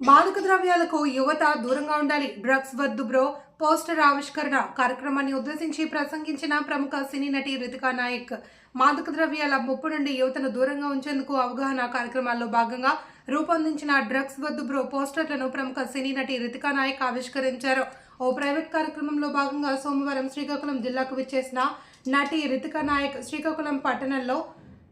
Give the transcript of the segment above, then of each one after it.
మాదక ద్రవ్యాలకు యువత దూరంగా ఉండాలి. డ్రగ్స్ వద్దు బ్రో. పోస్టర్ ఆవిష్కరణ కార్యక్రమాన్ని ఉద్దేశించి ప్రసంగించిన ప్రముఖ సినీ నటి రితికా నాయక్. మాదక ద్రవ్యాల ముప్పు నుండి యువతను దూరంగా ఉంచేందుకు అవగాహన కార్యక్రమాల్లో భాగంగా రూపొందించిన డ్రగ్స్ వద్దు బ్రో పోస్టర్లను ప్రముఖ సినీ నటి రితికా నాయక్ ఆవిష్కరించారు. ఓ ప్రైవేట్ కార్యక్రమంలో భాగంగా సోమవారం శ్రీకాకుళం జిల్లాకు విచ్చేసిన నటి రితికా నాయక్ శ్రీకాకుళం పట్టణంలో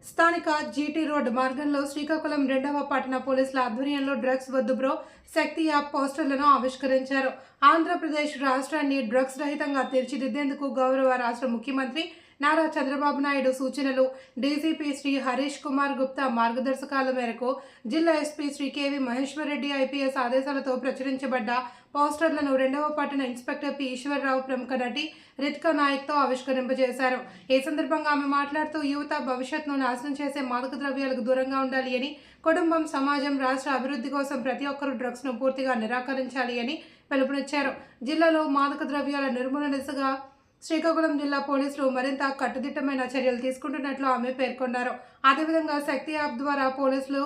స్థానిక జీటీ రోడ్ మార్గంలో శ్రీకాకుళం రెండవ పట్టణ పోలీసుల ఆధ్వర్యంలో డ్రగ్స్ వద్దు బ్రో శక్తి యాప్ పోస్టర్లను ఆవిష్కరించారు. ఆంధ్రప్రదేశ్ రాష్ట్రాన్ని డ్రగ్స్ రహితంగా తీర్చిదిద్దేందుకు గౌరవ రాష్ట్ర ముఖ్యమంత్రి నారా చంద్రబాబు నాయుడు సూచనలు. డీజీపీ శ్రీ హరీష్ కుమార్ గుప్తా మార్గదర్శకాల మేరకు జిల్లా SP Shri K V Maheswara Reddy IPS ఆదేశాలతో ప్రచురించబడ్డ పోస్టర్లను రెండవ పట్టణ ఇన్స్పెక్టర్ పి ఈశ్వరరావు ప్రముఖ నటి రితికా నాయక్తో ఆవిష్కరింపజేశారు. ఈ సందర్భంగా ఆమె మాట్లాడుతూ యువత భవిష్యత్తును నాశనం చేసే మాదక ద్రవ్యాలకు దూరంగా ఉండాలి అని కుటుంబం సమాజం రాష్ట్ర అభివృద్ధి కోసం ప్రతి ఒక్కరూ డ్రగ్స్ను పూర్తిగా నిరాకరించాలి అని పిలుపునిచ్చారు. జిల్లాలో మాదక ద్రవ్యాల నిర్మూలన దిశగా శ్రీకాకుళం జిల్లా పోలీసులు మరింత కట్టుదిట్టమైన చర్యలు తీసుకుంటున్నట్లు ఆమె పేర్కొన్నారు. అదేవిధంగా శక్తి యాప్ ద్వారా పోలీసులు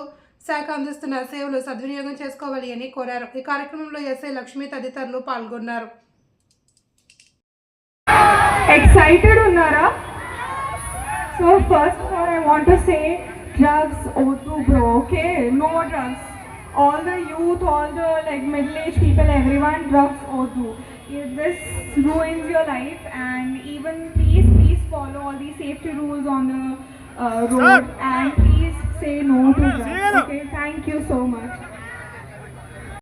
శాఖ అందిస్తున్న సేవలు సద్వినియోగం చేసుకోవాలి అని కోరారు. ఈ కార్యక్రమంలో ఎస్ఐ లక్ష్మి తదితరులు పాల్గొన్నారు. ఎక్సైటెడ్ ఉన్నారా? So first of all I want to say drugs bro okay no drugs all the youth, all the like middle-aged people, everyone drugs O2. This ruins your life and even please, please follow all these safety rules on the uh, road and please say no to drugs. Okay, thank you so much.